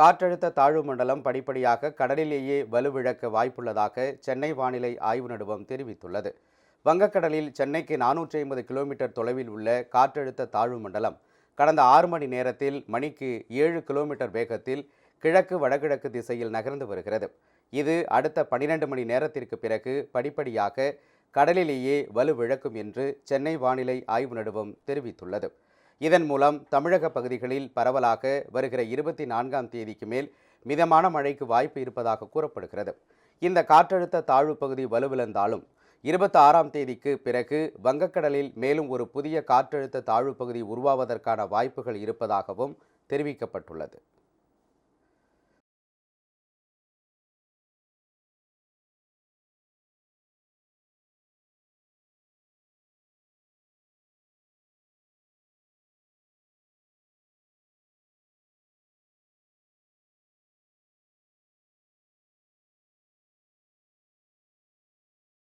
காற்றழுத்த தாழ்வு மண்டலம் படிப்படியாக கடலிலேயே வலுவிழக்க வாய்ப்புள்ளதாக சென்னை வானிலை ஆய்வு நடுவம் தெரிவித்துள்ளது. வங்கக்கடலில் சென்னைக்கு நானூற்றி ஐம்பது கிலோமீட்டர் தொலைவில் உள்ள காற்றழுத்த தாழ்வு மண்டலம் கடந்த ஆறு மணி நேரத்தில் மணிக்கு ஏழு கிலோமீட்டர் வேகத்தில் கிழக்கு வடகிழக்கு திசையில் நகர்ந்து வருகிறது. இது அடுத்த பனிரெண்டு மணி நேரத்திற்கு பிறகு படிப்படியாக கடலிலேயே வலுவிழக்கும் என்று சென்னை வானிலை ஆய்வு நடுவம் தெரிவித்துள்ளது. இதன் மூலம் தமிழக பகுதிகளில் பரவலாக வருகிற இருபத்தி நான்காம் தேதிக்கு மேல் மிதமான மழைக்கு வாய்ப்பு இருப்பதாக கூறப்படுகிறது. இந்த காற்றழுத்த தாழ்வு பகுதி வலுவிழந்தாலும் இருபத்தி ஆறாம் தேதிக்கு பிறகு வங்கக்கடலில் மேலும் ஒரு புதிய காற்றழுத்த தாழ்வு பகுதி உருவாவதற்கான வாய்ப்புகள் இருப்பதாகவும் தெரிவிக்கப்பட்டுள்ளது.